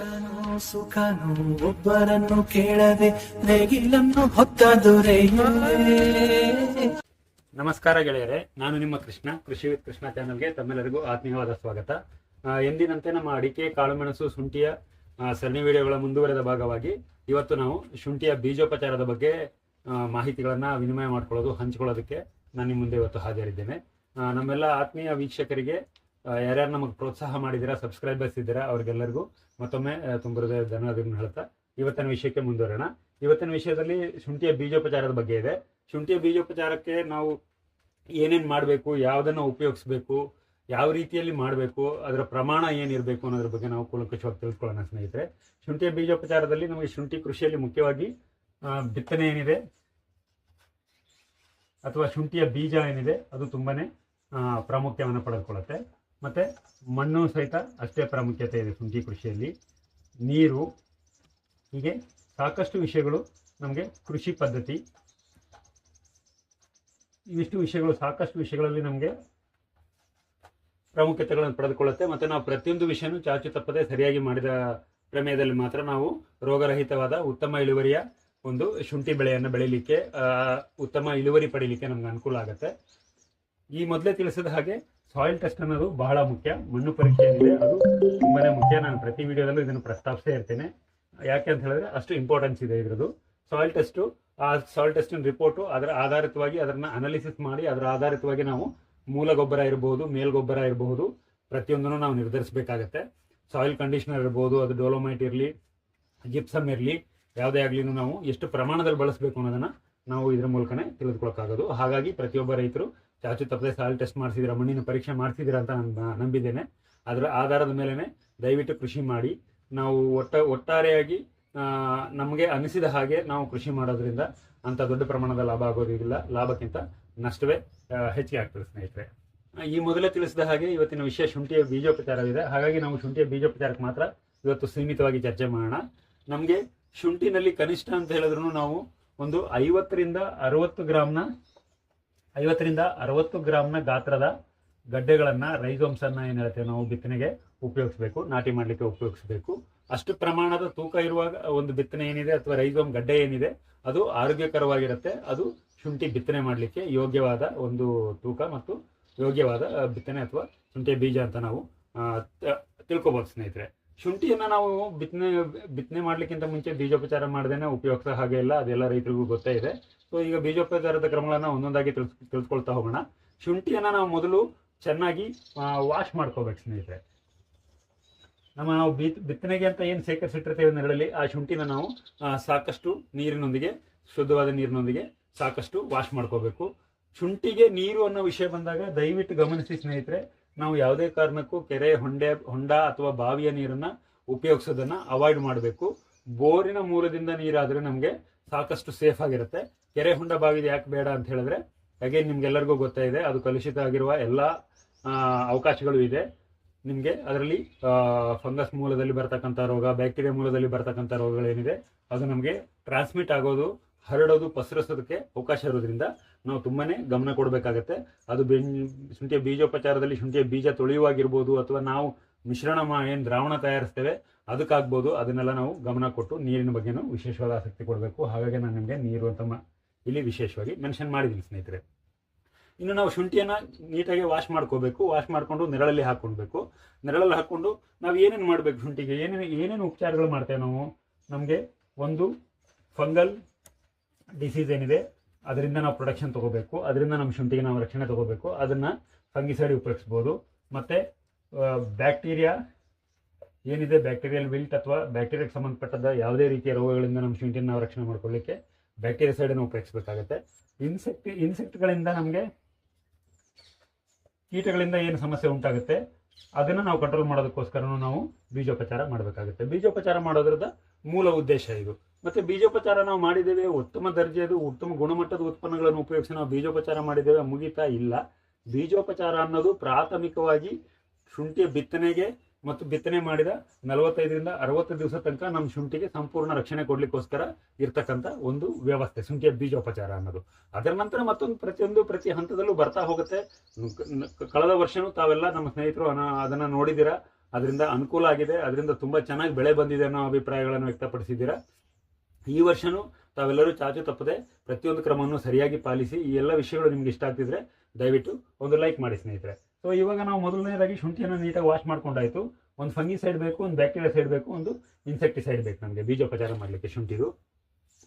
ಕಷ್ಟನೋ ಸುಖನೋ ಒಬ್ಬರನ್ನು ಕೇಳದೆ ನೇಗಿಲನ್ನು ಹೊತ್ತ ನಮಸ್ಕಾರ ಗೆಳೆಯರೆ, ನಾನು ನಿಮ್ಮ ಕೃಷ್ಣ, ಕೃಷಿ ವಿತ್ ಕೃಷ್ಣ ಚಾನಲ್ಗೆ ತಮ್ಮೆಲ್ಲರಿಗೂ ಆತ್ಮೀಯವಾದ ಸ್ವಾಗತ. ಎಂದಿನಂತೆ ನಮ್ಮ ಅಡಿಕೆ ಕಾಳುಮೆಣಸು ಶುಂಠಿಯ ಸರಣಿ ವಿಡಿಯೋಗಳ ಮುಂದುವರೆದ ಭಾಗವಾಗಿ ಇವತ್ತು ನಾವು ಶುಂಠಿಯ ಬೀಜೋಪಚಾರದ ಬಗ್ಗೆ ಮಾಹಿತಿಗಳನ್ನ ವಿನಿಮಯ ಮಾಡ್ಕೊಳ್ಳೋದು, ಹಂಚ್ಕೊಳ್ಳೋದಕ್ಕೆ ನಾನು ನಿಮ್ಮ ಮುಂದೆ ಇವತ್ತು ಹಾಜರಿದ್ದೇನೆ. ನಮ್ಮೆಲ್ಲ ಆತ್ಮೀಯ ವೀಕ್ಷಕರಿಗೆ ಯಾರ್ಯಾರು ನಮಗೆ ಪ್ರೋತ್ಸಾಹ ಮಾಡಿದ್ದೀರಾ ಸಬ್ಸ್ಕ್ರೈಬರ್ಸ್ ಇದ್ದೀರಾ, ಅವ್ರಿಗೆಲ್ಲರಿಗೂ ಮತ್ತೊಮ್ಮೆ ತುಂಬ ಹೃದಯ ಧನ್ಯವಾದಗಳನ್ನು ಹೇಳ್ತಾ ಇವತ್ತಿನ ವಿಷಯಕ್ಕೆ ಮುಂದುವರೋಣ. ಇವತ್ತಿನ ವಿಷಯದಲ್ಲಿ ಶುಂಠಿಯ ಬೀಜೋಪಚಾರದ ಬಗ್ಗೆ ಇದೆ. ಶುಂಠಿಯ ಬೀಜೋಪಚಾರಕ್ಕೆ ನಾವು ಏನೇನು ಮಾಡಬೇಕು, ಯಾವುದನ್ನು ಉಪಯೋಗಿಸ್ಬೇಕು, ಯಾವ ರೀತಿಯಲ್ಲಿ ಮಾಡಬೇಕು, ಅದರ ಪ್ರಮಾಣ ಏನಿರಬೇಕು ಅನ್ನೋದ್ರ ಬಗ್ಗೆ ನಾವು ಕೂಲಂಕಷವಾಗಿ ತಿಳ್ಕೊಳ್ಳೋಣ ಸ್ನೇಹಿತರೆ. ಶುಂಠಿಯ ಬೀಜೋಪಚಾರದಲ್ಲಿ ನಮಗೆ ಶುಂಠಿ ಕೃಷಿಯಲ್ಲಿ ಮುಖ್ಯವಾಗಿ ಬಿತ್ತನೆ ಏನಿದೆ, ಅಥವಾ ಶುಂಠಿಯ ಬೀಜ ಏನಿದೆ, ಅದು ತುಂಬಾ ಪ್ರಾಮುಖ್ಯವನ್ನು ಪಡೆದುಕೊಳ್ಳುತ್ತೆ ಮತ್ತೆ ಮಣ್ಣು ಸಹಿತ ಅಷ್ಟೇ ಪ್ರಾಮುಖ್ಯತೆ ಇದೆ ಶುಂಠಿ ಕೃಷಿಯಲ್ಲಿ. ನೀರು, ಹೀಗೆ ಸಾಕಷ್ಟು ವಿಷಯಗಳು ನಮಗೆ ಕೃಷಿ ಪದ್ಧತಿ. ಇವಿಷ್ಟು ವಿಷಯಗಳು, ಸಾಕಷ್ಟು ವಿಷಯಗಳಲ್ಲಿ ನಮಗೆ ಪ್ರಾಮುಖ್ಯತೆಗಳನ್ನು ಪಡೆದುಕೊಳ್ಳುತ್ತೆ. ಮತ್ತು ನಾವು ಪ್ರತಿಯೊಂದು ವಿಷಯನೂ ಚಾಚು ತಪ್ಪದೆ ಸರಿಯಾಗಿ ಮಾಡಿದ ಪ್ರಮೇಯದಲ್ಲಿ ಮಾತ್ರ ನಾವು ರೋಗರಹಿತವಾದ ಉತ್ತಮ ಇಳುವರಿಯ ಒಂದು ಶುಂಠಿ ಬೆಳೆಯನ್ನು ಬೆಳೀಲಿಕ್ಕೆ ಉತ್ತಮ ಇಳುವರಿ ಪಡೀಲಿಕ್ಕೆ ನಮ್ಗೆ ಅನುಕೂಲ ಆಗುತ್ತೆ. ಈ ಮೊದಲೇ ತಿಳಿಸಿದ ಹಾಗೆ ಸಾಯಿಲ್ ಟೆಸ್ಟ್ ಅನ್ನೋದು ಬಹಳ ಮುಖ್ಯ. ಮಣ್ಣು ಪರೀಕ್ಷೆ ಏನಿದೆ ಅದು ತುಂಬಾನೇ ಮುಖ್ಯ. ನಾನು ಪ್ರತಿ ವಿಡಿಯೋದಲ್ಲೂ ಇದನ್ನು ಪ್ರಸ್ತಾಪಿಸೇ ಇರ್ತೇನೆ. ಯಾಕೆ ಅಂತ ಹೇಳಿದ್ರೆ ಅಷ್ಟು ಇಂಪಾರ್ಟೆನ್ಸ್ ಇದೆ ಇದ್ರದ್ದು. ಸಾಯಿಲ್ ಟೆಸ್ಟು ಆ ಸಾಯಿಲ್ ಟೆಸ್ಟಿನ ರಿಪೋರ್ಟು ಅದರ ಆಧಾರಿತವಾಗಿ ಅದನ್ನ ಅನಾಲಿಸಿಸ್ ಮಾಡಿ, ಅದರ ಆಧಾರಿತವಾಗಿ ನಾವು ಮೂಲ ಗೊಬ್ಬರ ಇರಬಹುದು ಮೇಲ್ಗೊಬ್ಬರ ಇರಬಹುದು ಪ್ರತಿಯೊಂದನ್ನು ನಾವು ನಿರ್ಧರಿಸಬೇಕಾಗತ್ತೆ. ಸಾಯಿಲ್ ಕಂಡೀಷನರ್ ಇರ್ಬೋದು, ಅದು ಡೋಲೋಮೈಟ್ ಇರಲಿ ಜಿಪ್ಸಮ್ ಇರಲಿ, ಯಾವುದೇ ಆಗಲಿ ನಾವು ಎಷ್ಟು ಪ್ರಮಾಣದಲ್ಲಿ ಬಳಸಬೇಕು ಅನ್ನೋದನ್ನ ನಾವು ಇದರ ಮೂಲಕನೇ ತಿಳಿದುಕೊಳ್ಳೋಕ್ಕಾಗೋದು. ಹಾಗಾಗಿ ಪ್ರತಿಯೊಬ್ಬ ರೈತರು ಚಾಚು ತಪ್ಪದೆ ಸಾಯಿಲ್ ಟೆಸ್ಟ್ ಮಾಡಿಸಿದಿರ, ಮಣ್ಣಿನ ಪರೀಕ್ಷೆ ಮಾಡಿಸಿದಿರ ಅಂತ ನಾನು ನಂಬಿದ್ದೇನೆ. ಅದರ ಆಧಾರದ ಮೇಲೇ ದಯವಿಟ್ಟು ಕೃಷಿ ಮಾಡಿ. ನಾವು ಒಟ್ಟ, ಒಟ್ಟಾರೆಯಾಗಿ ನಮಗೆ ಅನಿಸಿದ ಹಾಗೆ ನಾವು ಕೃಷಿ ಮಾಡೋದ್ರಿಂದ ಅಂತ ದೊಡ್ಡ ಪ್ರಮಾಣದ ಲಾಭ ಆಗೋದಿಲ್ಲ, ಲಾಭಕ್ಕಿಂತ ನಷ್ಟವೇ ಹೆಚ್ಚಿಗೆ ಆಗ್ತದೆ ಸ್ನೇಹಿತರೆ. ಈ ಮೊದಲೇ ತಿಳಿಸಿದ ಹಾಗೆ ಇವತ್ತಿನ ವಿಷಯ ಶುಂಠಿಯ ಬೀಜೋಪಚಾರವಿದೆ ಹಾಗಾಗಿ ನಾವು ಶುಂಠಿಯ ಬೀಜೋಪಚಾರಕ್ಕೆ ಮಾತ್ರ ಇವತ್ತು ಸೀಮಿತವಾಗಿ ಚರ್ಚೆ ಮಾಡೋಣ. ನಮಗೆ ಶುಂಠಿನಲ್ಲಿ ಕನಿಷ್ಠ ಅಂತ ಹೇಳಿದ್ರು ನಾವು ಒಂದು ಐವತ್ತರಿಂದ ಅರವತ್ತು ಗ್ರಾಮ್ನ ಐವತ್ತರಿಂದ ಅರವತ್ತು ಗ್ರಾಮ್ನ ಗಾತ್ರದ ಗಡ್ಡೆಗಳನ್ನು ರೈಸೋಮ್ಸ್ ಏನು ಹೇಳ್ತೇವೆ ನಾವು ಬಿತ್ತನೆಗೆ ಉಪಯೋಗಿಸಬೇಕು, ನಾಟಿ ಮಾಡಲಿಕ್ಕೆ ಉಪಯೋಗಿಸಬೇಕು. ಅಷ್ಟು ಪ್ರಮಾಣದ ತೂಕ ಇರುವಾಗ ಒಂದು ಬಿತ್ತನೆ ಏನಿದೆ ಅಥವಾ ರೈಸೋಮ್ ಗಡ್ಡೆ ಏನಿದೆ, ಅದು ಆರೋಗ್ಯಕರವಾಗಿರುತ್ತೆ. ಅದು ಶುಂಠಿ ಬಿತ್ತನೆ ಮಾಡಲಿಕ್ಕೆ ಯೋಗ್ಯವಾದ ಒಂದು ತೂಕ ಮತ್ತು ಯೋಗ್ಯವಾದ ಬಿತ್ತನೆ ಅಥವಾ ಶುಂಠಿಯ ಬೀಜ ಅಂತ ನಾವು ತಿಳ್ಕೊಬೋದು ಸ್ನೇಹಿತರೆ. ಶುಂಠಿಯನ್ನು ನಾವು ಬಿತ್ತನೆ ಬಿತ್ತನೆ ಮಾಡಲಿಕ್ಕಿಂತ ಮುಂಚೆ ಬೀಜೋಪಚಾರ ಮಾಡದೇನೆ ಉಪಯೋಗಿಸೋ ಹಾಗೆ ಇಲ್ಲ. ಅದೆಲ್ಲ ರೈತರಿಗೂ ಗೊತ್ತೇ ಇದೆ. ಸೊ ಈಗ ಬೀಜೋಪಚಾರದ ಕ್ರಮಗಳನ್ನು ಒಂದೊಂದಾಗಿ ತಿಳ್ಸ್ ತಿಳ್ಕೊಳ್ತಾ ಹೋಗೋಣ. ಶುಂಠಿಯನ್ನು ನಾವು ಮೊದಲು ಚೆನ್ನಾಗಿ ವಾಶ್ ಮಾಡ್ಕೋಬೇಕು ಸ್ನೇಹಿತರೆ. ನಮ್ಮ ನಾವು ಬಿತ್, ಬಿತ್ತನೆಗೆ ಅಂತ ಏನು ಸೇಕರಿಸಿಟ್ಟಿರ್ತೇವೆ ನೆರಳಲ್ಲಿ ಆ ಶುಂಠಿನ ನಾವು ಸಾಕಷ್ಟು ನೀರಿನೊಂದಿಗೆ, ಶುದ್ಧವಾದ ನೀರಿನೊಂದಿಗೆ ಸಾಕಷ್ಟು ವಾಶ್ ಮಾಡ್ಕೋಬೇಕು. ಶುಂಠಿಗೆ ನೀರು ಅನ್ನೋ ವಿಷಯ ಬಂದಾಗ ದಯವಿಟ್ಟು ಗಮನಿಸಿ ಸ್ನೇಹಿತರೆ, ನಾವು ಯಾವುದೇ ಕಾರಣಕ್ಕೂ ಕೆರೆ, ಹೊಂಡೆ, ಹೊಂಡ ಅಥವಾ ಬಾವಿಯ ನೀರನ್ನು ಉಪಯೋಗಿಸೋದನ್ನು ಅವಾಯ್ಡ್ ಮಾಡಬೇಕು. ಬೋರಿನ ಮೂಲದಿಂದ ನೀರಾದರೆ ನಮಗೆ ಸಾಕಷ್ಟು ಸೇಫ್ ಆಗಿರುತ್ತೆ. ಕೆರೆ ಹೊಂಡ ಬಾವಿದು ಯಾಕೆ ಬೇಡ ಅಂತ ಹೇಳಿದ್ರೆ ಹಾಗೆ ನಿಮ್ಗೆಲ್ಲರಿಗೂ ಗೊತ್ತೇ ಇದೆ, ಅದು ಕಲುಷಿತ ಆಗಿರುವ ಎಲ್ಲ ಅವಕಾಶಗಳು ಇದೆ. ನಿಮಗೆ ಅದರಲ್ಲಿ ಫಂಗಸ್ ಮೂಲದಲ್ಲಿ ಬರ್ತಕ್ಕಂಥ ರೋಗ, ಬ್ಯಾಕ್ಟೀರಿಯಾ ಮೂಲದಲ್ಲಿ ಬರ್ತಕ್ಕಂಥ ರೋಗಗಳೇನಿದೆ, ಅದು ನಮಗೆ ಟ್ರಾನ್ಸ್ಮಿಟ್ ಆಗೋದು, ಹರಡೋದು, ಪಸರಿಸೋದಕ್ಕೆ ಅವಕಾಶ ಇರೋದ್ರಿಂದ ನಾವು ತುಂಬಾನೇ ಗಮನ ಕೊಡಬೇಕಾಗತ್ತೆ. ಅದು ಶುಂಠಿಯ ಬೀಜೋಪಚಾರದಲ್ಲಿ ಶುಂಠಿಯ ಬೀಜ ತೊಳೆಯುವಾಗಿರ್ಬೋದು, ಅಥವಾ ನಾವು ಮಿಶ್ರಣ ಏನು ದ್ರಾವಣ ತಯಾರಿಸ್ತೇವೆ, ಅದಕ್ಕಾಗ್ಬೋದು, ಅದನ್ನೆಲ್ಲ ನಾವು ಗಮನ ಕೊಟ್ಟು ನೀರಿನ ಬಗ್ಗೆನೂ ವಿಶೇಷವಾದ ಆಸಕ್ತಿ ಕೊಡಬೇಕು. ಹಾಗಾಗಿ ನಾನು ನಿಮಗೆ ನೀರು ಅಂತ ಇಲ್ಲಿ ವಿಶೇಷವಾಗಿ ಮೆನ್ಷನ್ ಮಾಡಿದ್ದೀನಿ ಸ್ನೇಹಿತರೆ. ಇನ್ನು ನಾವು ಶುಂಠಿಯನ್ನ ನೀಟಾಗಿ ವಾಶ್ ಮಾಡ್ಕೋಬೇಕು. ವಾಶ್ ಮಾಡಿಕೊಂಡು ನೆರಳಲ್ಲಿ ಹಾಕ್ಕೊಳ್ಬೇಕು ನೆರಳಲ್ಲಿ ಹಾಕ್ಕೊಂಡು ನಾವು ಏನೇನು ಮಾಡಬೇಕು ಶುಂಠಿಗೆ? ಏನೇನು ಏನೇನು ಉಪಚಾರಗಳು ಮಾಡ್ತೇವೆ ನಾವು? ನಮಗೆ ಒಂದು ಫಂಗಲ್ ಡಿಸೀಸ್ ಏನಿದೆ, ಅದರಿಂದ ನಾವು ಪ್ರೊಡಕ್ಷನ್ ತಗೋಬೇಕು. ಅದರಿಂದ ನಮ್ಮ ಶುಂಠಿಗೆ ನಾವು ರಕ್ಷಣೆ ತಗೋಬೇಕು. ಅದನ್ನು ಫಂಗಿಸೈಡ್ ಉಪಯೋಗಿಸ್ಬೋದು. ಮತ್ತು ಬ್ಯಾಕ್ಟೀರಿಯಾ ಏನಿದೆ? ಬ್ಯಾಕ್ಟೀರಿಯಲ್ ವಿಲ್ಟ್ ಅಥವಾ ಬ್ಯಾಕ್ಟೀರಿಯಾಗೆ ಸಂಬಂಧಪಟ್ಟದ ಯಾವುದೇ ರೀತಿಯ ರೋಗಗಳಿಂದ ನಮ್ಮ ಶುಂಠಿಯನ್ನು ನಾವು ರಕ್ಷಣೆ ಮಾಡ್ಕೊಳ್ಳಿಕ್ಕೆ ಬ್ಯಾಕ್ಟೀರಿಯಾ ಸೈಡನ್ನು ಉಪಯೋಗಿಸಬೇಕಾಗುತ್ತೆ. ಇನ್ಸೆಕ್ಟ್ ಇನ್ಸೆಕ್ಟ್ಗಳಿಂದ ನಮಗೆ ಕೀಟಗಳಿಂದ ಏನು ಸಮಸ್ಯೆ ಉಂಟಾಗುತ್ತೆ, ಅದನ್ನು ನಾವು ಕಂಟ್ರೋಲ್ ಮಾಡೋದಕ್ಕೋಸ್ಕರ ನಾವು ಬೀಜೋಪಚಾರ ಮಾಡಬೇಕಾಗುತ್ತೆ. ಬೀಜೋಪಚಾರ ಮಾಡೋದ್ರದ ಮೂಲ ಉದ್ದೇಶ ಇದು. ಮತ್ತೆ ಬೀಜೋಪಚಾರ ನಾವು ಮಾಡಿದ್ದೇವೆ, ಉತ್ತಮ ದರ್ಜೆಯದು, ಉತ್ತಮ ಗುಣಮಟ್ಟದ ಉತ್ಪನ್ನಗಳನ್ನು ಉಪಯೋಗಿಸಿ ನಾವು ಬೀಜೋಪಚಾರ ಮಾಡಿದ್ದೇವೆ, ಮುಗಿತಾ ಇಲ್ಲ. ಬೀಜೋಪಚಾರ ಅನ್ನೋದು ಪ್ರಾಥಮಿಕವಾಗಿ ಶುಂಠಿಯ ಬಿತ್ತನೆಗೆ ಮತ್ತು ಬಿತ್ತನೆ ಮಾಡಿದ ನಲವತ್ತೈದರಿಂದ ಅರವತ್ತು ದಿವಸ ತನಕ ನಮ್ಮ ಶುಂಠಿಗೆ ಸಂಪೂರ್ಣ ರಕ್ಷಣೆ ಕೊಡ್ಲಿಕ್ಕೋಸ್ಕರ ಇರ್ತಕ್ಕಂಥ ಒಂದು ವ್ಯವಸ್ಥೆ, ಶುಂಠಿಯ ಬೀಜೋಪಚಾರ ಅನ್ನೋದು. ಅದರ ನಂತರ ಮತ್ತೊಂದು ಪ್ರತಿಯೊಂದು ಪ್ರತಿ ಹಂತದಲ್ಲೂ ಬರ್ತಾ ಹೋಗುತ್ತೆ. ಕಳೆದ ವರ್ಷನೂ ತಾವೆಲ್ಲ ನಮ್ಮ ಸ್ನೇಹಿತರು ಅದನ್ನ ನೋಡಿದಿರ ಅದರಿಂದ ಅನುಕೂಲ ಆಗಿದೆ. ಅದರಿಂದ ತುಂಬ ಚೆನ್ನಾಗಿ ಬೆಳೆ ಬಂದಿದೆ ಅನ್ನೋ ಅಭಿಪ್ರಾಯಗಳನ್ನು ವ್ಯಕ್ತಪಡಿಸಿದ್ದೀರಾ? ಈ ವರ್ಷನೂ ತಾವೆಲ್ಲರೂ ಚಾಚು ತಪ್ಪದೆ ಪ್ರತಿಯೊಂದು ಕ್ರಮವನ್ನು ಸರಿಯಾಗಿ ಪಾಲಿಸಿ ಈ ಎಲ್ಲ ವಿಷಯಗಳು ನಿಮ್ಗೆ ಇಷ್ಟ ಆಗ್ತಿದ್ರೆ ದಯವಿಟ್ಟು ಒಂದು ಲೈಕ್ ಮಾಡಿ ಸ್ನೇಹಿತರೆ. ಸೊ ಇವಾಗ ನಾವು ಮೊದಲನೇದಾಗಿ ಶುಂಠಿಯನ್ನು ನೀಟಾಗಿ ವಾಶ್ ಮಾಡ್ಕೊಂಡಾಯ್ತು. ಒಂದು ಫಂಗಿ ಸೈಡ್ ಬೇಕು, ಒಂದು ಬ್ಯಾಕ್ಟೀರಿಯಾ ಸೈಡ್ ಬೇಕು, ಒಂದು ಇನ್ಸೆಕ್ಟಿಸೈಡ್ ಬೇಕು ನಮಗೆ ಬೀಜೋಪಚಾರ ಮಾಡಲಿಕ್ಕೆ ಶುಂಠಿದು.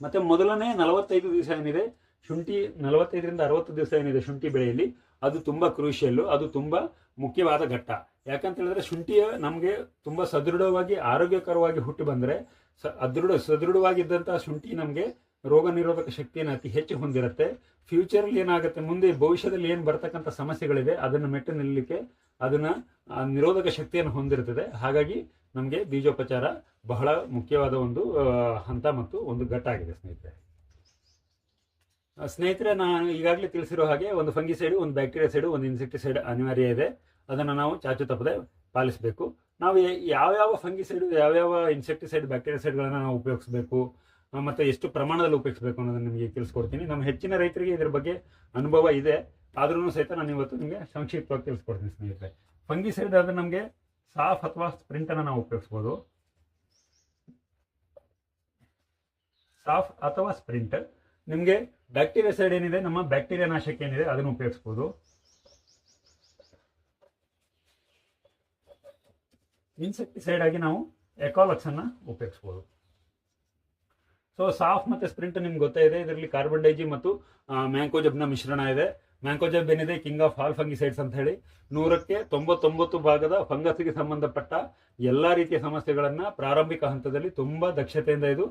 ಮತ್ತೆ ಮೊದಲನೇ ನಲವತ್ತೈದು ದಿವಸ ಏನಿದೆ? ಶುಂಠಿ ನಲವತ್ತೈದರಿಂದ ಅರವತ್ತು ದಿವಸ ಏನಿದೆ ಶುಂಠಿ ಬೆಳೆಯಲ್ಲಿ? ಅದು ತುಂಬ ಕ್ರೂಷಿಯಲ್ಲು ಅದು ತುಂಬ ಮುಖ್ಯವಾದ ಘಟ್ಟ. ಯಾಕಂತ ಹೇಳಿದ್ರೆ ಶುಂಠಿಯ ನಮಗೆ ತುಂಬ ಸದೃಢವಾಗಿ, ಆರೋಗ್ಯಕರವಾಗಿ ಹುಟ್ಟು ಬಂದರೆ ಸ ಅದೃಢ ಸದೃಢವಾಗಿದ್ದಂಥ ಶುಂಠಿ ನಮಗೆ ರೋಗ ನಿರೋಧಕ ಶಕ್ತಿಯನ್ನು ಅತಿ ಹೆಚ್ಚು ಹೊಂದಿರುತ್ತೆ. ಫ್ಯೂಚರಲ್ಲಿ ಏನಾಗುತ್ತೆ? ಮುಂದೆ ಭವಿಷ್ಯದಲ್ಲಿ ಏನು ಬರ್ತಕ್ಕಂಥ ಸಮಸ್ಯೆಗಳಿದೆ, ಅದನ್ನು ಮೆಟ್ಟು ನಿಲ್ಲಲಿಕ್ಕೆ ಅದನ್ನ ನಿರೋಧಕ ಶಕ್ತಿಯನ್ನು ಹೊಂದಿರುತ್ತದೆ. ಹಾಗಾಗಿ ನಮಗೆ ಬೀಜೋಪಚಾರ ಬಹಳ ಮುಖ್ಯವಾದ ಒಂದು ಹಂತ ಮತ್ತು ಒಂದು ಘಟ್ಟ ಆಗಿದೆ ಸ್ನೇಹಿತರೆ. ಸ್ನೇಹಿತರೆ, ನಾನು ಈಗಾಗಲೇ ತಿಳಿಸಿರೋ ಹಾಗೆ ಒಂದು ಫಂಗಿಸೈಡ್, ಒಂದು ಬ್ಯಾಕ್ಟೀರಿಯಾ ಸೈಡ್, ಒಂದು ಇನ್ಸೆಕ್ಟಿಸೈಡ್ ಅನಿವಾರ್ಯ ಇದೆ. ಅದನ್ನು ನಾವು ಚಾಚು ತಪ್ಪದೆ ಪಾಲಿಸಬೇಕು. ನಾವು ಯಾವ್ಯಾವ ಫಂಗಿಸೈಡ್ ಯಾವ್ಯಾವ ಇನ್ಸೆಕ್ಟಿಸೈಡ್, ಬ್ಯಾಕ್ಟೀರಿಯಾ ಸೈಡ್ಗಳನ್ನು ನಾವು ಉಪಯೋಗಿಸಬೇಕು ಮತ್ತೆ ಎಷ್ಟು ಪ್ರಮಾಣದಲ್ಲಿ ಉಪಯೋಗಿಸಬೇಕು ಅನ್ನೋದನ್ನು ನಿಮಗೆ ತಿಳಿಸ್ಕೊಡ್ತೀನಿ. ನಮ್ಮ ಹೆಚ್ಚಿನ ರೈತರಿಗೆ ಇದ್ರ ಬಗ್ಗೆ ಅನುಭವ ಇದೆ. ಆದ್ರೂ ಸಹಿತ ನಾನು ಇವತ್ತು ನಿಮಗೆ ಸಂಕ್ಷಿಪ್ತವಾಗಿ ತಿಳಿಸ್ಕೊಡ್ತೀನಿ ಸ್ನೇಹಿತರೆ. ಫಂಗಿಸೈಡ್ ಆದರೆ ನಮಗೆ ಸಾಫ್ ಅಥವಾ ಸ್ಪ್ರಿಂಟನ್ನು ನಾವು ಉಪಯೋಗಿಸ್ಬೋದು. ಸಾಫ್ ಅಥವಾ ಸ್ಪ್ರಿಂಟ್. ನಿಮಗೆ ಬ್ಯಾಕ್ಟೀರಿಯಾ ಸೈಡ್ ಏನಿದೆ, ನಮ್ಮ ಬ್ಯಾಕ್ಟೀರಿಯಾ ನಾಶಕ ಏನಿದೆ, ಅದನ್ನು ಉಪಯೋಗಿಸ್ಬೋದು. ಇನ್ಸೆಕ್ಟಿಸೈಡ್ ಆಗಿ ನಾವು ಎಕಾಲಕ್ಸನ್ನು ಉಪಯೋಗಿಸ್ಬೋದು. ಸೊ ಸಾಫ್ ಮತ್ತೆ ಸ್ಪ್ರಿಂಟ್ ನಿಮ್ಗೆ ಗೊತ್ತೇ ಇದೆ. ಇದರಲ್ಲಿ ಕಾರ್ಬನ್ ಡೈಜಿ ಮತ್ತು ಮ್ಯಾಂಕೋಜಬ್ನ ಮಿಶ್ರಣ ಇದೆ. ಮ್ಯಾಂಕೋಜಬ್ ಏನಿದೆ? ಕಿಂಗ್ ಆಫ್ ಆಲ್ ಫಂಗಿಸೈಡ್ಸ್ ಅಂತ ಹೇಳಿ. ನೂರಕ್ಕೆ ತೊಂಬತ್ತೊಂಬತ್ತು ಭಾಗದ ಫಂಗಸ್ಗೆ ಸಂಬಂಧಪಟ್ಟ ಎಲ್ಲಾ ರೀತಿಯ ಸಮಸ್ಯೆಗಳನ್ನು ಪ್ರಾರಂಭಿಕ ಹಂತದಲ್ಲಿ ತುಂಬಾ ದಕ್ಷತೆಯಿಂದ ಇದು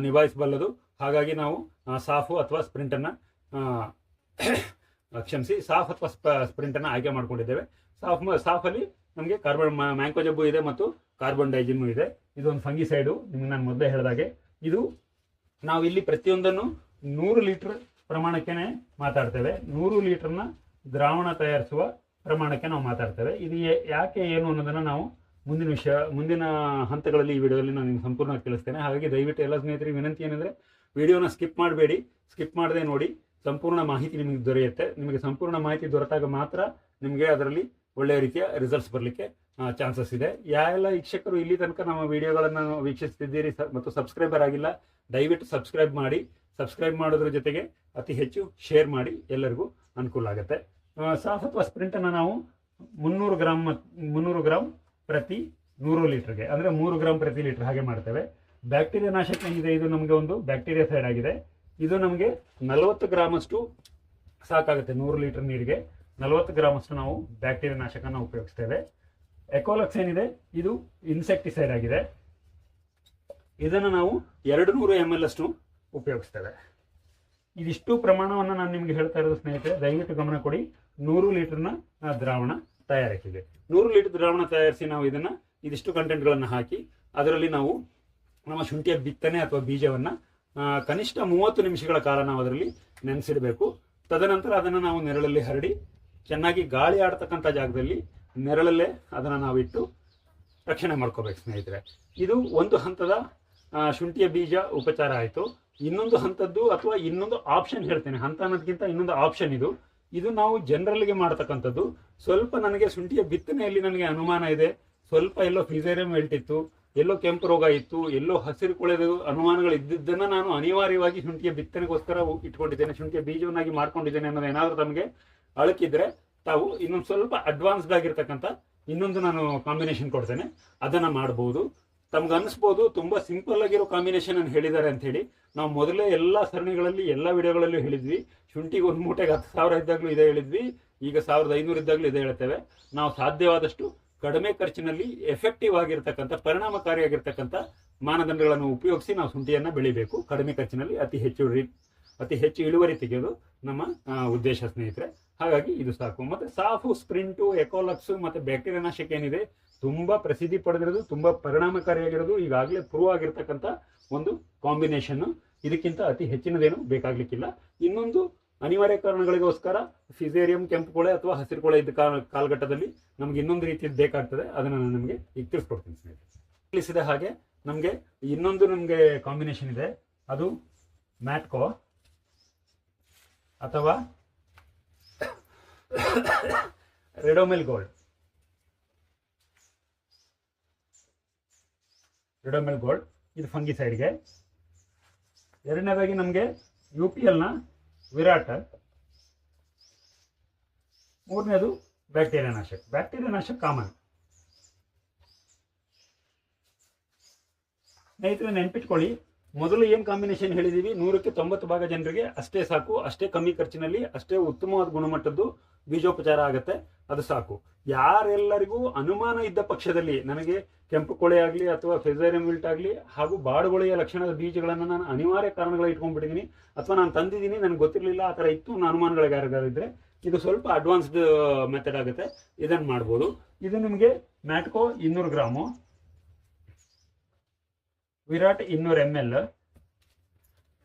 ನಿಭಾಯಿಸಬಲ್ಲದು ಹಾಗಾಗಿ ನಾವು ಸಾಫು ಅಥವಾ ಸ್ಪ್ರಿಂಟ್ ಅನ್ನ ಆ, ಕ್ಷಮಿಸಿ ಸಾಫ್ ಅಥವಾ ಸ್ಪ್ರಿಂಟ್ ಅನ್ನ ಆಯ್ಕೆ ಮಾಡ್ಕೊಂಡಿದ್ದೇವೆ. ಸಾಫ್ ಸಾಫ್ ಅಲ್ಲಿ ನಮಗೆ ಕಾರ್ಬನ್ ಮ್ಯಾಂಕೋಜಬ್ಬು ಇದೆ ಮತ್ತು ಕಾರ್ಬನ್ ಡೈಜಿನ್ ಇದೆ. ಇದೊಂದು ಫಂಗಿಸೈಡು ನಿಮ್ಗೆ ನಾನು ಮೊದಲೇ ಹೇಳಿದಾಗೆ. ಇದು ನಾವು ಇಲ್ಲಿ ಪ್ರತಿಯೊಂದನ್ನು ನೂರು ಲೀಟರ್ ಪ್ರಮಾಣಕ್ಕೆ ಮಾತಾಡ್ತೇವೆ. ನೂರು ಲೀಟರ್ನ ದ್ರಾವಣ ತಯಾರಿಸುವ ಪ್ರಮಾಣಕ್ಕೆ ನಾವು ಮಾತಾಡ್ತೇವೆ. ಇದು ಯಾಕೆ ಏನು ಅನ್ನೋದನ್ನು ನಾವು ಮುಂದಿನ ವಿಷಯ, ಮುಂದಿನ ಹಂತಗಳಲ್ಲಿ ಈ ವಿಡಿಯೋದಲ್ಲಿ ನಾನು ನಿಮ್ಗೆ ಸಂಪೂರ್ಣವಾಗಿ ತಿಳಿಸ್ತೇನೆ. ಹಾಗಾಗಿ ದಯವಿಟ್ಟು ಎಲ್ಲ ಸ್ನೇಹಿತರಿಗೆ ವಿನಂತಿ ಏನಂದರೆ ವಿಡಿಯೋನ ಸ್ಕಿಪ್ ಮಾಡಬೇಡಿ. ಸ್ಕಿಪ್ ಮಾಡದೆ ನೋಡಿ. ಸಂಪೂರ್ಣ ಮಾಹಿತಿ ನಿಮಗೆ ದೊರೆಯುತ್ತೆ. ನಿಮಗೆ ಸಂಪೂರ್ಣ ಮಾಹಿತಿ ದೊರೆತಾಗ ಮಾತ್ರ ನಿಮಗೆ ಅದರಲ್ಲಿ ಒಳ್ಳೆಯ ರೀತಿಯ ರಿಸಲ್ಟ್ಸ್ ಬರಲಿಕ್ಕೆ ಚಾನ್ಸಸ್ ಇದೆ. ಯಾವೆಲ್ಲ ವೀಕ್ಷಕರು ಇಲ್ಲಿ ತನಕ ನಮ್ಮ ವಿಡಿಯೋಗಳನ್ನು ವೀಕ್ಷಿಸ್ತಿದ್ದೀರಿ ಮತ್ತು ಸಬ್ಸ್ಕ್ರೈಬರ್ ಆಗಿಲ್ಲ ದಯವಿಟ್ಟು ಸಬ್ಸ್ಕ್ರೈಬ್ ಮಾಡಿ ಸಬ್ಸ್ಕ್ರೈಬ್ ಮಾಡೋದ್ರ ಜೊತೆಗೆ ಅತಿ ಹೆಚ್ಚು ಶೇರ್ ಮಾಡಿ ಎಲ್ಲರಿಗೂ ಅನುಕೂಲ ಆಗುತ್ತೆ. ಆ, ಸ್ಪ್ರಿಂಟನ್ನು ನಾವು ಮುನ್ನೂರು ಗ್ರಾಮ್ ಮುನ್ನೂರು ಗ್ರಾಮ್ ಪ್ರತಿ ನೂರು ಲೀಟ್ರ್ಗೆ ಅಂದರೆ ಮೂರು ಗ್ರಾಮ್ ಪ್ರತಿ ಲೀಟ್ರ್ ಹಾಗೆ ಮಾಡ್ತೇವೆ. ಬ್ಯಾಕ್ಟೀರಿಯಾ ನಾಶಕ ಏನಿದೆ ಇದು ನಮಗೆ ಒಂದು ಬ್ಯಾಕ್ಟೀರಿಯಾ ಸೈಡ್ ಆಗಿದೆ. ಇದು ನಮಗೆ ನಲವತ್ತು ಗ್ರಾಮಷ್ಟು ಸಾಕಾಗುತ್ತೆ ನೂರು ಲೀಟರ್ ನೀರಿಗೆ. ನಲವತ್ತು ಗ್ರಾಮಷ್ಟು ನಾವು ಬ್ಯಾಕ್ಟೀರಿಯಾ ನಾಶಕನ ಉಪಯೋಗಿಸ್ತೇವೆ. ಎಕೋಲಕ್ಸ್ ಏನಿದೆ ಇದು ಇನ್ಸೆಕ್ಟಿಸೈಡ್ ಆಗಿದೆ. ಇದನ್ನು ನಾವು ಎರಡು ನೂರು ಎಂ ಎಲ್ ಅಷ್ಟು ಉಪಯೋಗಿಸ್ತೇವೆ. ಇದಿಷ್ಟು ಪ್ರಮಾಣವನ್ನು ನಾನು ನಿಮಗೆ ಹೇಳ್ತಾ ಇರೋದು ಸ್ನೇಹಿತರೆ, ದಯವಿಟ್ಟು ಗಮನ ಕೊಡಿ. ನೂರು ಲೀಟರ್ನ ದ್ರಾವಣ ತಯಾರಿಸಿದೆ ನೂರು ಲೀಟರ್ ದ್ರಾವಣ ತಯಾರಿಸಿ ನಾವು ಇದನ್ನು ಇದಿಷ್ಟು ಕಂಟೆಂಟ್ಗಳನ್ನು ಹಾಕಿ, ಅದರಲ್ಲಿ ನಾವು ನಮ್ಮ ಶುಂಠಿಯ ಬಿತ್ತನೆ ಅಥವಾ ಬೀಜವನ್ನು ಕನಿಷ್ಠ ಮೂವತ್ತು ನಿಮಿಷಗಳ ಕಾಲ ನಾವು ಅದರಲ್ಲಿ ನೆನೆಸಿಡಬೇಕು. ತದನಂತರ ಅದನ್ನು ನಾವು ನೆರಳಲ್ಲಿ ಹರಡಿ, ಚೆನ್ನಾಗಿ ಗಾಳಿ ಆಡ್ತಕ್ಕಂಥ ಜಾಗದಲ್ಲಿ ನೆರಳಲ್ಲೇ ಅದನ್ನು ನಾವಿಟ್ಟು ರಕ್ಷಣೆ ಮಾಡ್ಕೋಬೇಕು ಸ್ನೇಹಿತರೆ. ಇದು ಒಂದು ಹಂತದ ಶುಂಠಿಯ ಬೀಜ ಉಪಚಾರ ಆಯಿತು. ಇನ್ನೊಂದು ಹಂತದ್ದು ಅಥವಾ ಇನ್ನೊಂದು ಆಪ್ಷನ್ ಹೇಳ್ತೇನೆ. ಹಂತ ಅನ್ನೋದಕ್ಕಿಂತ ಇನ್ನೊಂದು ಆಪ್ಷನ್ ಇದು. ಇದು ನಾವು ಜನರಲ್ಗೆ ಮಾಡ್ತಕ್ಕಂಥದ್ದು. ಸ್ವಲ್ಪ ನನಗೆ ಶುಂಠಿಯ ಬಿತ್ತನೆಯಲ್ಲಿ ನನಗೆ ಅನುಮಾನ ಇದೆ. ಸ್ವಲ್ಪ ಎಲ್ಲೋ ಫಿಸೇರಿಯಂ ಹೇಳ್ತಿತ್ತು, ಎಲ್ಲೋ ಕೆಂಪು ರೋಗ ಇತ್ತು, ಎಲ್ಲೋ ಹಸಿರು ಕೊಳೆದು ಅನುಮಾನಗಳು ಇದ್ದಿದ್ದನ್ನ ನಾನು ಅನಿವಾರ್ಯವಾಗಿ ಶುಂಠಿಯ ಬಿತ್ತನೆಗೋಸ್ಕರ ಇಟ್ಕೊಂಡಿದ್ದೇನೆ. ಶುಂಠಿಯ ಬೀಜವನ್ನಾಗಿ ಮಾಡ್ಕೊಂಡಿದ್ದೇನೆ ಅನ್ನೋದು ಏನಾದರೂ ತಮಗೆ ಅಳಕಿದ್ರೆ ತಾವು ಇನ್ನೊಂದು ಸ್ವಲ್ಪ ಅಡ್ವಾನ್ಸ್ಡ್ ಆಗಿರ್ತಕ್ಕಂಥ ಇನ್ನೊಂದು ನಾನು ಕಾಂಬಿನೇಷನ್ ಕೊಡ್ತೇನೆ. ಅದನ್ನ ಮಾಡಬಹುದು ತಮ್ಗೆ ಅನಿಸ್ಬೋದು ತುಂಬಾ ಸಿಂಪಲ್ ಆಗಿರೋ ಕಾಂಬಿನೇಷನ್ ಅನ್ನು ಹೇಳಿದ್ದಾರೆ ಅಂತ ಹೇಳಿ. ನಾವು ಮೊದಲೇ ಎಲ್ಲಾ ಸರಣಿಗಳಲ್ಲಿ, ಎಲ್ಲಾ ವಿಡಿಯೋಗಳಲ್ಲೂ ಹೇಳಿದ್ವಿ. ಶುಂಠಿಗೆ ಒಂದು ಮೂಟೆಗೆ ಹತ್ತು ಸಾವಿರ ಇದ್ದಾಗಲೂ ಇದೇ ಹೇಳಿದ್ವಿ. ಈಗ ಸಾವಿರದ ಐನೂರು ಇದ್ದಾಗಲೂ ಇದೇ ಹೇಳ್ತೇವೆ. ನಾವು ಸಾಧ್ಯವಾದಷ್ಟು ಕಡಿಮೆ ಖರ್ಚಿನಲ್ಲಿ ಎಫೆಕ್ಟಿವ್ ಆಗಿರ್ತಕ್ಕಂಥ, ಪರಿಣಾಮಕಾರಿಯಾಗಿರ್ತಕ್ಕಂಥ ಮಾನದಂಡಗಳನ್ನು ಉಪಯೋಗಿಸಿ ನಾವು ಶುಂಠಿಯನ್ನು ಬೆಳಿಬೇಕು. ಕಡಿಮೆ ಖರ್ಚಿನಲ್ಲಿ ಅತಿ ಹೆಚ್ಚು ಅತಿ ಹೆಚ್ಚು ಇಳುವರಿ ತೆಗೆಯೋದು ನಮ್ಮ ಉದ್ದೇಶ ಸ್ನೇಹಿತರೆ. ಹಾಗಾಗಿ ಇದು ಸಾಕು. ಮತ್ತೆ ಸಾಫು, ಸ್ಪ್ರಿಂಟು, ಎಕೋಲಕ್ಸ್ ಮತ್ತೆ ಬ್ಯಾಕ್ಟೀರಿಯಾ ನಾಶಕ ಏನಿದೆ, ತುಂಬಾ ಪ್ರಸಿದ್ಧಿ ಪಡೆದಿರೋದು, ತುಂಬಾ ಪರಿಣಾಮಕಾರಿಯಾಗಿರೋದು, ಈಗಾಗಲೇ ಪ್ರೂವ್ ಆಗಿರ್ತಕ್ಕಂಥ ಒಂದು ಕಾಂಬಿನೇಷನ್ ಇದಕ್ಕಿಂತ ಅತಿ ಹೆಚ್ಚಿನದೇನು ಬೇಕಾಗ್ಲಿಕ್ಕಿಲ್ಲ. ಇನ್ನೊಂದು ಅನಿವಾರ್ಯ ಕಾರಣಗಳಿಗೋಸ್ಕರ ಫಿಸೇರಿಯಂ ಕೆಂಪು ಕೊಳೆ ಅಥವಾ ಹಸಿರು ಕೊಳೆ ಇದ್ದ ಕಾಲ- ಕಾಲಘಟ್ಟದಲ್ಲಿ ನಮ್ಗೆ ಇನ್ನೊಂದು ರೀತಿಯದ್ದು ಬೇಕಾಗ್ತದೆ. ಅದನ್ನು ನಾನು ನಿಮಗೆ ಈಗ ತಿಳಿಸ್ಕೊಡ್ತೀನಿ ಸ್ನೇಹಿತರೆ. ತಿಳಿಸಿದ ಹಾಗೆ ನಮಗೆ ಇನ್ನೊಂದು ನಮಗೆ ಕಾಂಬಿನೇಷನ್ ಇದೆ. ಅದು ಮ್ಯಾಟ್ಕೋ ಅಥವಾ ರೆಡೋಮಿಲ್ ಗೋಲ್ಡ್. ರೆಡೋಮಿಲ್ ಗೋಲ್ಡ್, ಇದು ಫಂಗಿ ಸೈಡ್ಗೆ ಎರಡನೇದಾಗಿ ನಮಗೆ ಯು ಪಿ ಎಲ್ನ ವಿರಾಟ. ಮೂರನೇದು ಬ್ಯಾಕ್ಟೀರಿಯಾ ನಾಶಕ್. ಬ್ಯಾಕ್ಟೀರಿಯಾ ನಾಶಕ್ ಕಾಮನ್. ಸ್ನೇಹಿತರೆ, ನೆನ್ಪಿಟ್ಕೊಳ್ಳಿ ಮೊದಲು ಏನು ಕಾಂಬಿನೇಷನ್ ಹೇಳಿದೀವಿ? ನೂರಕ್ಕೆ ತೊಂಬತ್ತು ಭಾಗ ಜನರಿಗೆ ಅಷ್ಟೇ ಸಾಕು, ಅಷ್ಟೇ ಕಮ್ಮಿ ಖರ್ಚಿನಲ್ಲಿ, ಅಷ್ಟೇ ಉತ್ತಮವಾದ ಗುಣಮಟ್ಟದ್ದು ಬೀಜೋಪಚಾರ ಆಗುತ್ತೆ, ಅದು ಸಾಕು. ಯಾರೆಲ್ಲರಿಗೂ ಅನುಮಾನ ಇದ್ದ ಪಕ್ಷದಲ್ಲಿ ನನಗೆ ಕೆಂಪು ಕೊಳೆ ಆಗಲಿ ಅಥವಾ ಫೆಸೈರಮ್ ವಿಲ್ಟ್ ಆಗಲಿ ಹಾಗೂ ಬಾಡುಗೊಳೆಯ ಲಕ್ಷಣದ ಬೀಜಗಳನ್ನು ನಾನು ಅನಿವಾರ್ಯ ಕಾರಣಗಳ ಇಟ್ಕೊಂಡ್ಬಿಟ್ಟಿದ್ದೀನಿ ಅಥವಾ ನಾನು ತಂದಿದ್ದೀನಿ, ನನಗೆ ಗೊತ್ತಿರಲಿಲ್ಲ, ಆ ಥರ ಇತ್ತು ಅನುಮಾನಗಳಿಗೆ ಯಾರಿಗಾರಿದ್ರೆ ಇದು ಸ್ವಲ್ಪ ಅಡ್ವಾನ್ಸ್ಡ್ ಮೆಥಡ್ ಆಗುತ್ತೆ ಇದನ್ನು ಮಾಡ್ಬೋದು. ಇದು ನಿಮಗೆ ಮ್ಯಾಟ್ಕೋ ಇನ್ನೂರು ಗ್ರಾಮು. ವಿರಾಟ್ ಇನ್ನೂರು ಎಂ ಎಲ್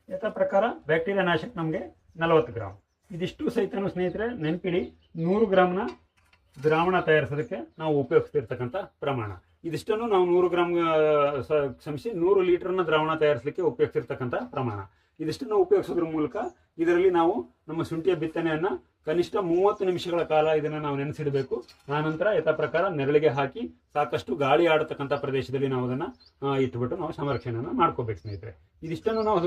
ಯಥಾ ಪ್ರಕಾರ ಬ್ಯಾಕ್ಟೀರಿಯಾ ನಾಶಕ ನಮಗೆ ನಲವತ್ತು ಗ್ರಾಮ್ ಇದಿಷ್ಟು ಸಹಿತನು ಸ್ನೇಹಿತರೆ, ನೆನಪಿಡಿ, ನೂರು ಗ್ರಾಮ್ನ ದ್ರಾವಣ ತಯಾರಿಸೋದಕ್ಕೆ ನಾವು ಉಪಯೋಗಿಸ್ತಿರ್ತಕ್ಕಂಥ ಪ್ರಮಾಣ. ಇದಿಷ್ಟನ್ನು ನಾವು ನೂರು ಗ್ರಾಮ್ ಕ್ಷಮಿಸಿ ನೂರು ಲೀಟರ್ನ ದ್ರಾವಣ ತಯಾರಿಸಲಿಕ್ಕೆ ಉಪಯೋಗಿಸಿರ್ತಕ್ಕಂಥ ಪ್ರಮಾಣ. ಇದಿಷ್ಟನ್ನು ಉಪಯೋಗಿಸೋದ್ರ ಮೂಲಕ ಇದರಲ್ಲಿ ನಾವು ನಮ್ಮ ಶುಂಠಿಯ ಬಿತ್ತನೆಯನ್ನ ಕನಿಷ್ಠ ಮೂವತ್ತು ನಿಮಿಷಗಳ ಕಾಲ ಇದನ್ನ ನಾವು ನೆನೆಸಿಡಬೇಕು. ಆನಂತರ ಯಥಾ ಪ್ರಕಾರ ನೆರಳಿಗೆ ಹಾಕಿ ಸಾಕಷ್ಟು ಗಾಳಿ ಆಡತಕ್ಕಂಥ ಪ್ರದೇಶದಲ್ಲಿ ನಾವು ಅದನ್ನ ಇಟ್ಟುಬಿಟ್ಟು ನಾವು ಸಂರಕ್ಷಣೆಯನ್ನು ಮಾಡ್ಕೋಬೇಕು ಸ್ನೇಹಿತರೆ. ಇದಿಷ್ಟನ್ನು ನಾವು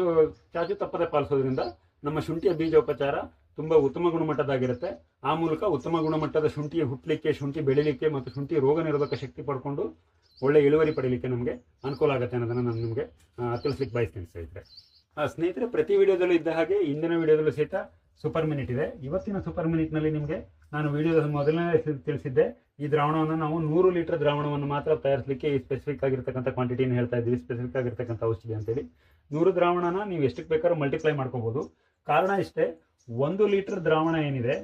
ಚಾಚು ತಪ್ಪದೆ ಪಾಲಿಸೋದ್ರಿಂದ ನಮ್ಮ ಶುಂಠಿಯ ಬೀಜೋಪಚಾರ ತುಂಬಾ ಉತ್ತಮ ಗುಣಮಟ್ಟದಾಗಿರುತ್ತೆ. ಆ ಮೂಲಕ ಉತ್ತಮ ಗುಣಮಟ್ಟದ ಶುಂಠಿ ಹುಟ್ಟಲಿಕ್ಕೆ ಶುಂಠಿ ಬೆಳಿಲಿಕ್ಕೆ ಮತ್ತು ಶುಂಠಿ ರೋಗ ನಿರೋಧಕ ಶಕ್ತಿ ಪಡ್ಕೊಂಡು ಒಳ್ಳೆ ಇಳುವರಿ ಪಡೀಲಿಕ್ಕೆ ನಮಗೆ ಅನುಕೂಲ ಆಗುತ್ತೆ ಅನ್ನೋದನ್ನ ನಾನು ನಿಮಗೆ ತಿಳಿಸ್ಲಿಕ್ಕೆ ಬಯಸ್ತೀನಿ ಸ್ನೇಹಿತರೆ. ಸ್ನೇಹಿತರೆ, ಪ್ರತಿ ವಿಡಿಯೋದಲ್ಲೂ ಇದ್ದ ಹಾಗೆ ಇಂದಿನ ವಿಡಿಯೋದಲ್ಲೂ ಸಹಿತ ಸೂಪರ್ ಮಿನಿಟ್ ಇದೆ. ಇವತ್ತಿನ ಸೂಪರ್ ಮಿನಿಟ್ನಲ್ಲಿ ನಿಮಗೆ ನಾನು ವಿಡಿಯೋದ ಮೊದಲನೇ ತಿಳಿಸಿದ್ದೆ. ಈ ದ್ರಾವಣವನ್ನು ನಾವು ನೂರು ಲೀಟರ್ ದ್ರಾವಣವನ್ನು ಮಾತ್ರ ತಯಾರಿಸಲಿಕ್ಕೆ ಈ ಸ್ಪೆಸಿಫಿಕ್ ಆಗಿರ್ತಕ್ಕಂಥ ಕ್ವಾಂಟಿಟಿನ ಹೇಳ್ತಾ ಇದ್ದೀವಿ. ಸ್ಪೆಸಿಫಿಕ್ ಆಗಿರ್ತಕ್ಕಂಥ ಔಷಧಿ ಅಂತೇಳಿ. ನೂರು ದ್ರಾವಣನ ನೀವು ಎಷ್ಟಕ್ಕೆ ಬೇಕಾದ್ರೂ ಮಲ್ಟಿಪ್ಲೈ ಮಾಡ್ಕೋಬಹುದು ಕಾರಣ ಇಷ್ಟೇ, ಒಂದು ಲೀಟರ್ ದ್ರಾವಣ ಏನಿದೆ,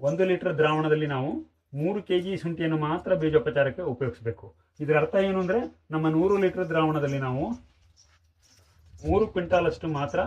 ಒಂದು ಲೀಟರ್ ದ್ರಾವಣದಲ್ಲಿ ನಾವು ಮೂರು ಕೆ ಜಿ ಶುಂಠಿಯನ್ನು ಮಾತ್ರ ಬೀಜೋಪಚಾರಕ್ಕೆ ಉಪಯೋಗಿಸಬೇಕು. ಇದರ ಅರ್ಥ ಏನು ಅಂದರೆ, ನಮ್ಮ ನೂರು ಲೀಟರ್ ದ್ರಾವಣದಲ್ಲಿ ನಾವು ಮೂರು ಕ್ವಿಂಟಾಲ್ ಅಷ್ಟು ಮಾತ್ರ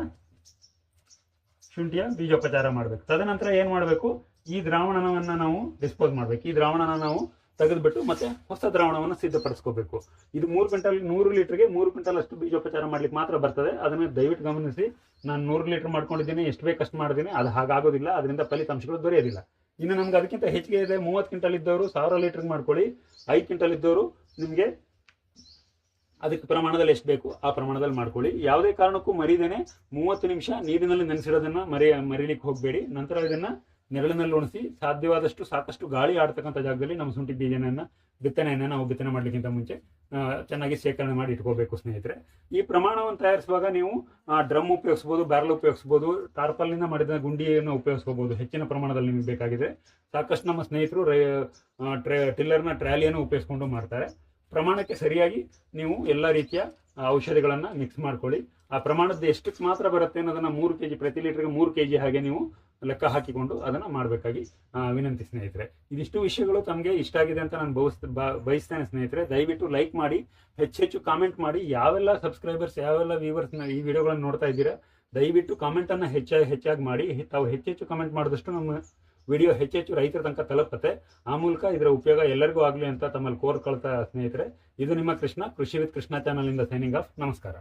ಶುಂಠಿಯ ಬೀಜೋಪಚಾರ ಮಾಡಬೇಕು. ತದನಂತರ ಏನು ಮಾಡಬೇಕು? ಈ ದ್ರಾವಣವನ್ನು ನಾವು ಡಿಸ್ಪೋಸ್ ಮಾಡಬೇಕು. ಈ ದ್ರಾವಣನ ನಾವು ತೆಗೆದುಬಿಟ್ಟು ಮತ್ತೆ ಹೊಸ ದ್ರಾವಣವನ್ನು ಸಿದ್ಧಪಡಿಸ್ಕೋಬೇಕು. ಇದು ಮೂರು ಕ್ವಿಂಟಲ್, ನೂರು ಲೀಟರ್ಗೆ ಮೂರು ಕ್ವಿಂಟಲ್ ಅಷ್ಟು ಬೀಜೋಪಚಾರ ಮಾಡ್ಲಿಕ್ಕೆ ಮಾತ್ರ ಬರ್ತದೆ. ಅದನ್ನ ದಯವಿಟ್ಟು ಗಮನಿಸಿ. ನಾನು ನೂರು ಲೀಟರ್ ಮಾಡ್ಕೊಂಡಿದ್ದೀನಿ, ಎಷ್ಟು ಬೇಕಷ್ಟು ಮಾಡಿದ್ದೀನಿ. ಅದು ಹಾಗಾಗೋದಿಲ್ಲ. ಅದರಿಂದ ಫಲಿತಾಂಶಗಳು ದೊರೆಯೋದಿಲ್ಲ. ಇನ್ನು ನಮ್ಗೆ ಅದಕ್ಕಿಂತ ಹೆಚ್ಚಿಗೆ ಇದೆ. ಮೂವತ್ತು ಕ್ವಿಂಟಲ್ ಇದ್ದವರು ಸಾವಿರ ಲೀಟರ್ ಮಾಡ್ಕೊಳ್ಳಿ. ಐದು ಕ್ವಿಂಟಲ್ ಇದ್ದವರು ನಿಮಗೆ ಅದಕ್ಕೆ ಪ್ರಮಾಣದಲ್ಲಿ ಎಷ್ಟು ಬೇಕು ಆ ಪ್ರಮಾಣದಲ್ಲಿ ಮಾಡ್ಕೊಳ್ಳಿ. ಯಾವುದೇ ಕಾರಣಕ್ಕೂ ಮರಿದೇನೆ ಮೂವತ್ತು ನಿಮಿಷ ನೀರಿನಲ್ಲಿ ನೆನೆಸಿಡೋದನ್ನ ಮರಿ, ಮರಿಲಿಕ್ಕೆ ಹೋಗಬೇಡಿ. ನಂತರ ಇದನ್ನ ನೆರಳಿನಲ್ಲಿ ಉಣಿಸಿ ಸಾಧ್ಯವಾದಷ್ಟು ಸಾಕಷ್ಟು ಗಾಳಿ ಆಡ್ತಕ್ಕಂಥ ಜಾಗದಲ್ಲಿ ನಮ್ಮ ಶುಂಠಿ ಬೀಜನನ್ನು, ಬಿತ್ತನೆಯನ್ನು ನಾವು ಬಿತ್ತನೆ ಮಾಡಲಿಕ್ಕಿಂತ ಮುಂಚೆ ಚೆನ್ನಾಗಿ ಶೇಖರಣೆ ಮಾಡಿ ಇಟ್ಕೋಬೇಕು ಸ್ನೇಹಿತರೆ. ಈ ಪ್ರಮಾಣವನ್ನು ತಯಾರಿಸುವಾಗ ನೀವು ಡ್ರಮ್ ಉಪಯೋಗಿಸ್ಬೋದು, ಬ್ಯಾರಲ್ ಉಪಯೋಗಿಸ್ಬೋದು ಟಾರ್ಪಲ್ನಿಂದ ಮಾಡಿದ ಗುಂಡಿಯನ್ನು ಉಪಯೋಗಿಸ್ಕೋಬಹುದು ಹೆಚ್ಚಿನ ಪ್ರಮಾಣದಲ್ಲಿ ನಿಮಗೆ ಬೇಕಾಗಿದೆ. ಸಾಕಷ್ಟು ನಮ್ಮ ಸ್ನೇಹಿತರು ರೈ ಟ್ರೇ, ಟಿಲ್ಲರ್ನ ಟ್ರ್ಯಾಲಿಯನ್ನು ಉಪಯೋಗಿಸ್ಕೊಂಡು ಮಾಡ್ತಾರೆ. ಪ್ರಮಾಣಕ್ಕೆ ಸರಿಯಾಗಿ ನೀವು ಎಲ್ಲ ರೀತಿಯ ಔಷಧಿಗಳನ್ನು ಮಿಕ್ಸ್ ಮಾಡ್ಕೊಳ್ಳಿ. ಆ ಪ್ರಮಾಣದ ಎಷ್ಟಕ್ಕೆ ಮಾತ್ರ ಬರುತ್ತೆ ಅನ್ನೋದನ್ನ ಮೂರು ಕೆಜಿ, ಪ್ರತಿ ಲೀಟರ್ಗೆ ಮೂರು ಕೆಜಿ ಹಾಗೆ ನೀವು ಲೆಕ್ಕ ಹಾಕಿಕೊಂಡು ಅದನ್ನ ಮಾಡಬೇಕಾಗಿ ವಿನಂತಿ ಸ್ನೇಹಿತರೆ. ಇದಿಷ್ಟು ವಿಷಯಗಳು ತಮಗೆ ಇಷ್ಟ ಆಗಿದೆ ಅಂತ ನಾನು ಬಯಸ್ ಬಯಸ್ತೇನೆ ಸ್ನೇಹಿತರೆ. ದಯವಿಟ್ಟು ಲೈಕ್ ಮಾಡಿ ಹೆಚ್ಚೆಚ್ಚು ಕಾಮೆಂಟ್ ಮಾಡಿ. ಯಾವೆಲ್ಲ ಸಬ್ಸ್ಕ್ರೈಬರ್ಸ್ ಯಾವೆಲ್ಲ ವ್ಯೂವರ್ಸ್ ಈ ವಿಡಿಯೋಗಳನ್ನು ನೋಡ್ತಾ ಇದ್ದೀರಾ, ದಯವಿಟ್ಟು ಕಾಮೆಂಟ್ ಅನ್ನ ಹೆಚ್ಚಾಗಿ ಹೆಚ್ಚಾಗಿ ಮಾಡಿ. ತಾವು ಹೆಚ್ಚೆಚ್ಚು ಕಾಮೆಂಟ್ ಮಾಡಿದಷ್ಟು ನಮ್ಮ ವಿಡಿಯೋ ಹೆಚ್ಚೆಚ್ಚು ರೈತರ ತನಕ ತಲುಪುತ್ತೆ. ಆ ಮೂಲಕ ಇದರ ಉಪಯೋಗ ಎಲ್ಲರಿಗೂ ಆಗಲಿ ಅಂತ ತಮ್ಮಲ್ಲಿ ಕೋರ್ಕೊಳ್ತಾ ಸ್ನೇಹಿತರೆ, ಇದು ನಿಮ್ಮ ಕೃಷ್ಣ ಕೃಷಿ ವಿತ್ ಕೃಷ್ಣ ಚಾನಲ್ ಇಂದ ಸೈನಿಂಗ್ ಆಫ್ ನಮಸ್ಕಾರ.